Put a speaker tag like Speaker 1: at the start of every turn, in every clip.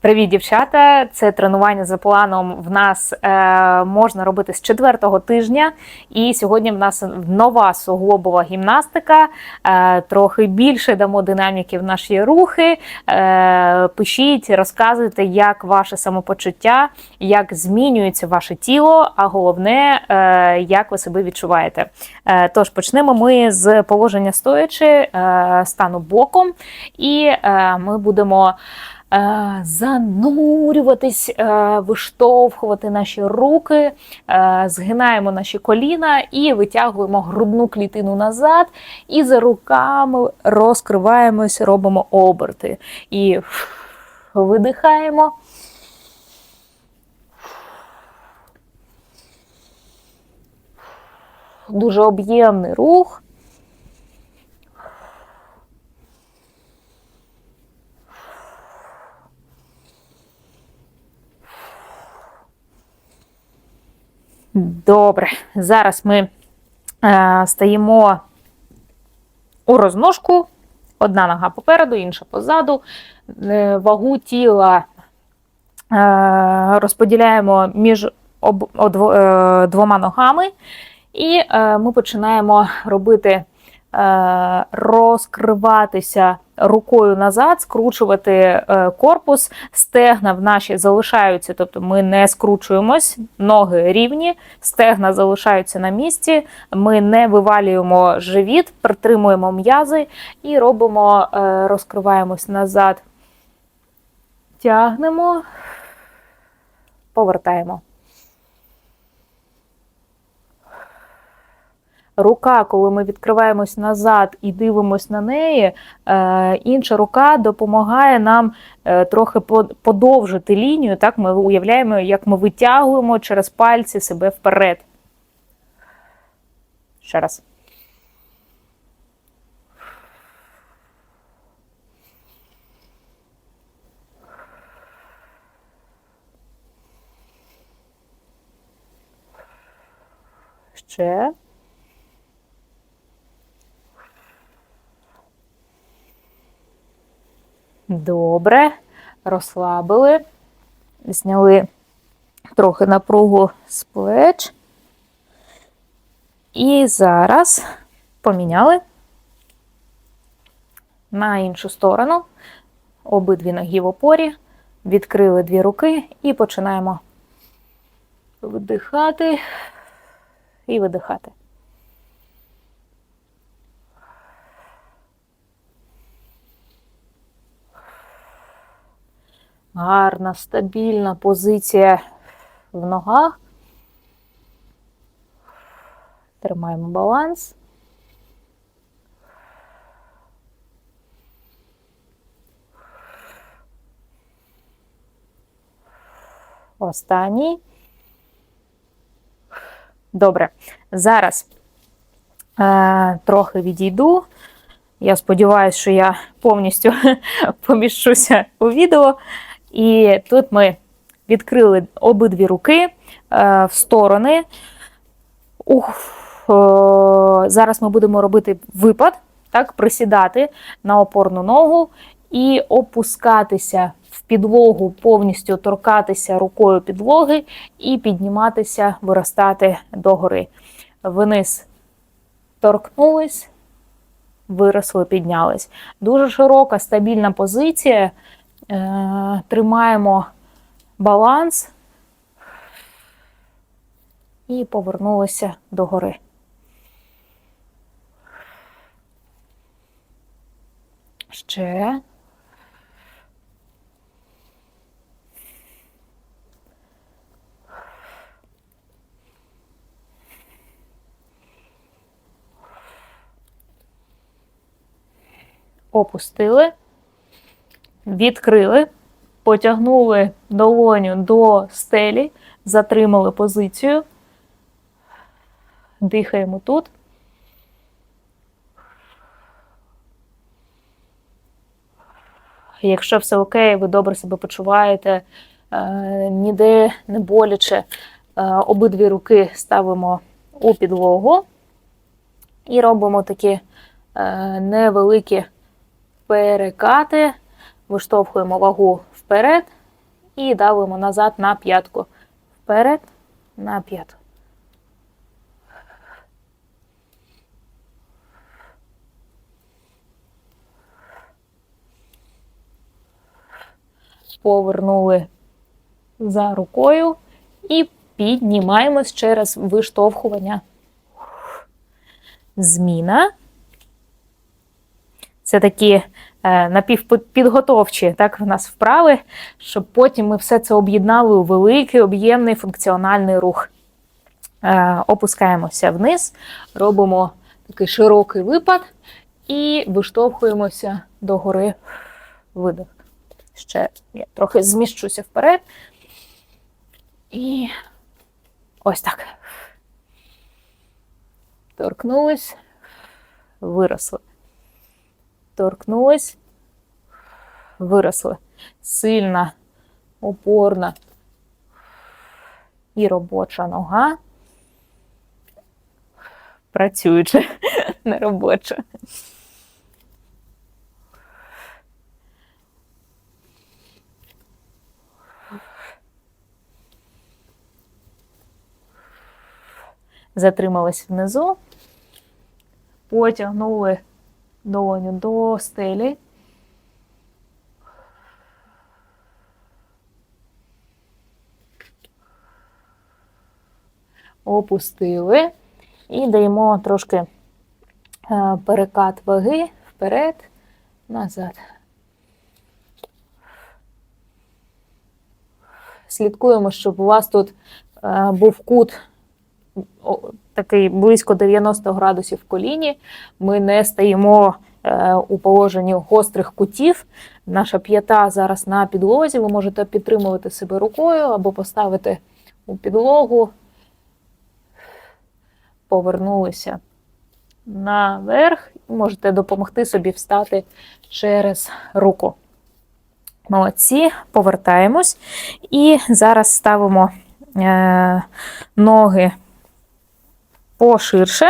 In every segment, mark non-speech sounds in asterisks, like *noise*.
Speaker 1: Привіт, дівчата! Це тренування за планом. В нас е, можна робити з четвертого тижня, і сьогодні в нас нова суглобова гімнастика. Е, трохи більше дамо динаміки в наші рухи. Е, пишіть, розказуйте, як ваше самопочуття, як змінюється ваше тіло, а головне, е, як ви себе відчуваєте. Е, тож почнемо ми з положення стоячи, е, стану боком, і е, ми будемо. Е, занурюватись, е, виштовхувати наші руки, е, згинаємо наші коліна і витягуємо грудну клітину назад, і за руками розкриваємось, робимо оберти. І видихаємо. Дуже об'ємний рух. Добре, зараз ми е, стаємо у розножку. Одна нога попереду, інша позаду. Е, вагу тіла е, розподіляємо між об, одво, е, двома ногами, і е, ми починаємо робити. Е, розкриватися рукою назад, скручувати е, корпус, стегна в наші залишаються, тобто ми не скручуємось, ноги рівні, стегна залишаються на місці, ми не вивалюємо живіт, притримуємо м'язи і робимо, е, розкриваємось назад, тягнемо, повертаємо. Рука, коли ми відкриваємось назад і дивимось на неї, е, інша рука допомагає нам е, трохи подовжити лінію. Так ми уявляємо, як ми витягуємо через пальці себе вперед. Ще раз. Ще. Добре. Розслабили, зняли трохи напругу з плеч. І зараз поміняли на іншу сторону. Обидві ноги в опорі, відкрили дві руки і починаємо вдихати і видихати. Гарна, стабільна позиція в ногах. Тримаємо баланс. Останній. Добре. Зараз е, трохи відійду. Я сподіваюся, що я повністю *laughs* поміщуся у відео. І тут ми відкрили обидві руки е, в сторони. Ух, Зараз ми будемо робити випад, так, присідати на опорну ногу і опускатися в підлогу, повністю торкатися рукою підлоги і підніматися, виростати догори. Вниз торкнулись, виросли, піднялись. Дуже широка, стабільна позиція. Е, тримаємо баланс і повернулися до гори. Ще. Опустили відкрили, потягнули долоню до стелі, затримали позицію, дихаємо тут. Якщо все окей, ви добре себе почуваєте, е, ніде не боляче, е, обидві руки ставимо у підлогу і робимо такі е, невеликі перекати виштовхуємо вагу вперед і давимо назад на п'ятку. Вперед, на п'ятку. Повернули за рукою і піднімаємось через виштовхування. Зміна. Це такі напівпідготовчі так, в нас вправи, щоб потім ми все це об'єднали у великий об'ємний функціональний рух. Е, опускаємося вниз, робимо такий широкий випад і виштовхуємося догори видих. Ще я трохи зміщуся вперед. І ось так. Торкнулись, виросли. Торкнулись, виросли. Сильна, опорна і робоча нога. Працююча, *laughs* не робоча. Затримались внизу, потягнули долоню до стелі. Опустили і даємо трошки е, перекат ваги вперед, назад. Слідкуємо, щоб у вас тут е, був кут такий близько 90 градусів в коліні. Ми не стаємо е, у положенні гострих кутів. Наша п'ята зараз на підлозі. Ви можете підтримувати себе рукою або поставити у підлогу, повернулися наверх, і можете допомогти собі встати через руку. Молодці, повертаємось. І зараз ставимо е, ноги поширше.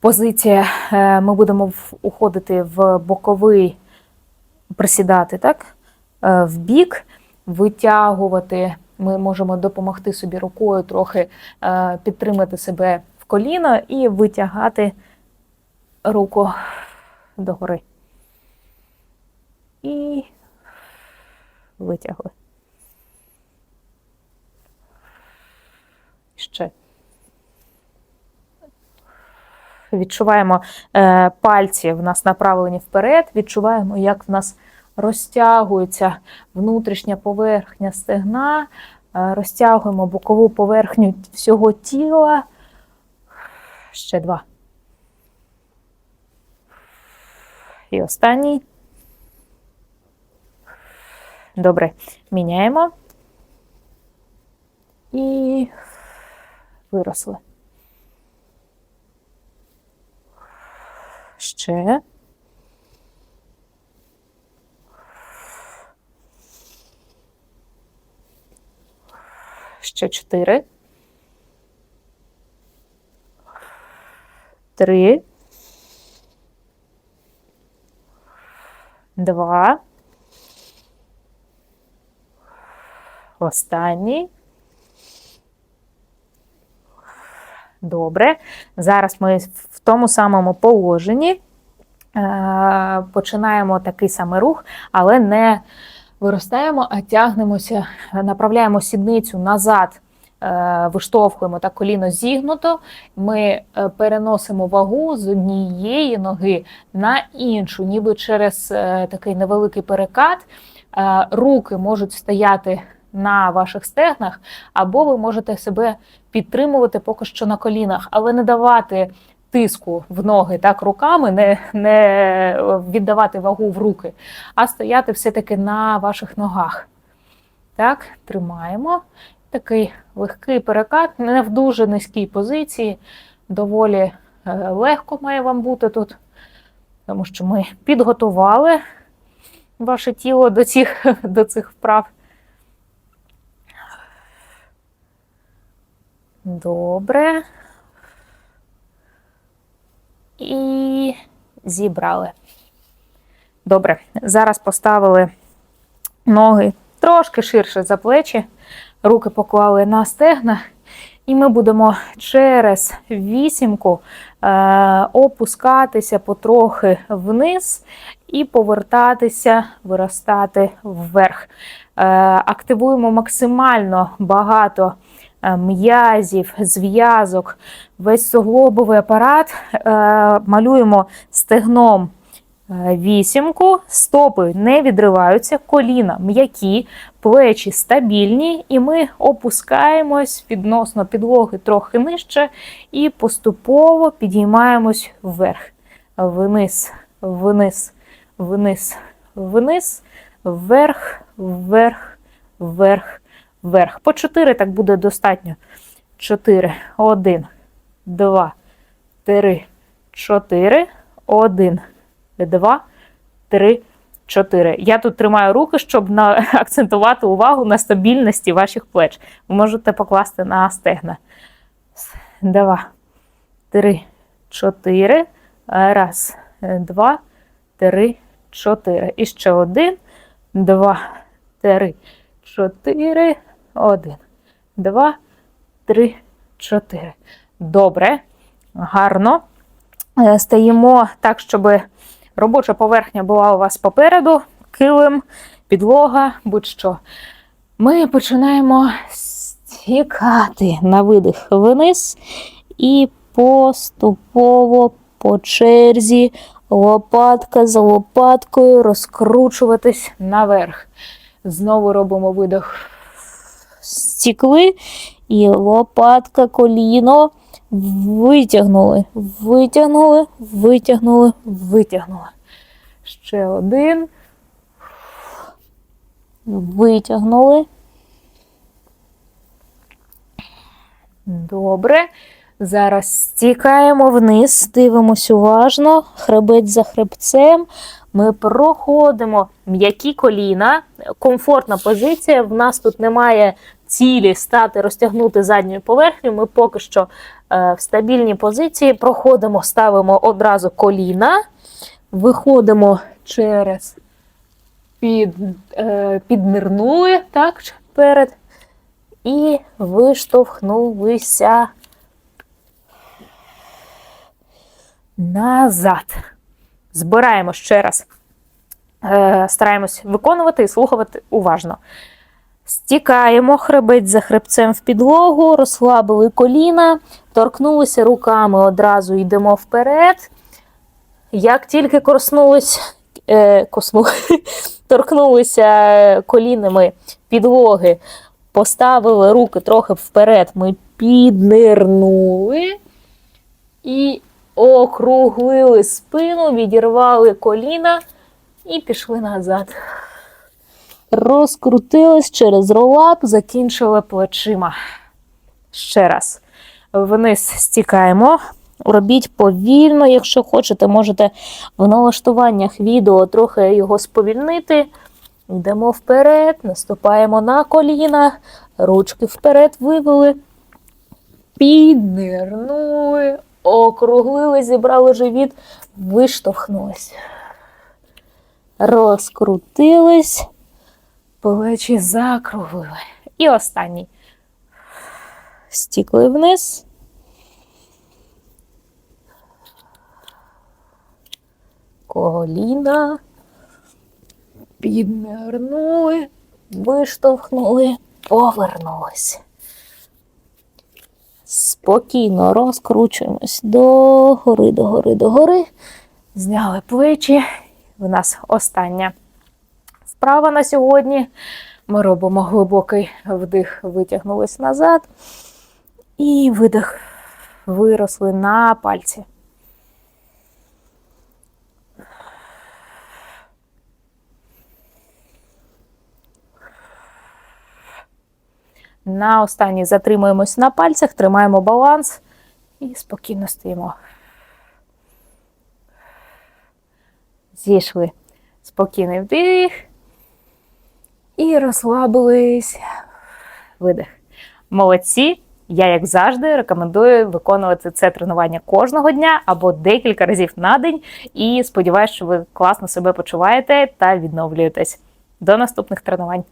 Speaker 1: Позиція, е, ми будемо уходити в боковий, присідати, так? Е, в бік, витягувати. Ми можемо допомогти собі рукою трохи е, підтримати себе в коліно і витягати руку догори. І витягли. Ще. Відчуваємо е, пальці в нас направлені вперед, відчуваємо, як в нас розтягується внутрішня поверхня стегна, е, розтягуємо бокову поверхню всього тіла. Ще два. І останній. Добре, міняємо. І виросли. Ще. Ще чотири. Три. Два. Останній. Добре. Зараз ми в тому самому положенні е, починаємо такий самий рух, але не виростаємо, а тягнемося, направляємо сідницю назад, е, виштовхуємо так коліно зігнуто. Ми е, переносимо вагу з однієї ноги на іншу, ніби через такий невеликий перекат. Руки можуть стояти на ваших стегнах, або ви можете себе підтримувати поки що на колінах, але не давати тиску в ноги так руками, не, не віддавати вагу в руки, а стояти все-таки на ваших ногах. Так, тримаємо. Такий легкий перекат, не в дуже низькій позиції, доволі е, легко має вам бути тут, тому що ми підготували ваше тіло до цих, *laughs* до цих вправ. Добре. І зібрали. Добре. Зараз поставили ноги трошки ширше за плечі. Руки поклали на стегна. І ми будемо через вісімку е, опускатися потрохи вниз і повертатися, виростати вверх. Е, активуємо максимально багато м'язів, зв'язок, весь суглобовий апарат. Е, малюємо стегном е, вісімку, стопи не відриваються, коліна м'які, плечі стабільні, і ми опускаємось відносно підлоги трохи нижче і поступово підіймаємось вверх, вниз, вниз, вниз, вниз, вверх, вверх, вверх, вверх. По чотири так буде достатньо. Чотири, один, два, три, чотири, один, два, три, чотири. Я тут тримаю руки, щоб на, *laughs* акцентувати увагу на стабільності ваших плеч. Ви можете покласти на стегна. Два, три, чотири. Раз, два, три, чотири. І ще один, два, три, чотири, один, два, три, чотири. Добре, гарно. Е, Стаємо так, щоб робоча поверхня була у вас попереду, килим, підлога, будь-що. Ми починаємо стікати на видих вниз і поступово по черзі, лопатка за лопаткою, розкручуватись наверх. Знову робимо видих. Стікли і лопатка, коліно. Витягнули, витягнули, витягнули, витягнули. Ще один. Витягнули. Добре. Зараз стікаємо вниз, дивимося уважно, хребець за хребцем. Ми проходимо м'які коліна, комфортна позиція. В нас тут немає цілі стати, розтягнути задню поверхню. Ми поки що е, в стабільній позиції проходимо, ставимо одразу коліна, виходимо через під, е, піднирнули так, перед і виштовхнулися назад. Збираємо ще раз. Е, Стараємось виконувати і слухати уважно. Стікаємо хребець за хребцем в підлогу, розслабили коліна, торкнулися руками, одразу йдемо вперед. Як тільки коснулись, е, коснули, *laughs* торкнулися колінами підлоги, поставили руки трохи вперед, ми піднирнули і округлили спину, відірвали коліна і пішли назад. Розкрутились через ролап, закінчили плечима. Ще раз. Вниз стікаємо. Робіть повільно, якщо хочете, можете в налаштуваннях відео трохи його сповільнити. Йдемо вперед, наступаємо на коліна, ручки вперед вивели, піднирнули, округлили, зібрали живіт, виштовхнулись. Розкрутились, плечі закруглили. І останній. Стікли вниз. Коліна. Піднирнули, виштовхнули, повернулись. Спокійно розкручуємось догори, догори, догори. Зняли плечі. У нас остання вправа на сьогодні. Ми робимо глибокий вдих, витягнулись назад. І видих, виросли на пальці. На останній затримуємось на пальцях, тримаємо баланс і спокійно стоїмо. Зійшли спокійний вдих. І розслабились. Видих. Молодці. Я, як завжди, рекомендую виконувати це тренування кожного дня або декілька разів на день. І сподіваюся, що ви класно себе почуваєте та відновлюєтесь. До наступних тренувань.